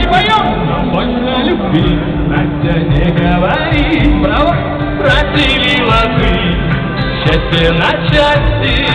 не поем, больше любви, Настя не говори, право разделила ты, счастье на части.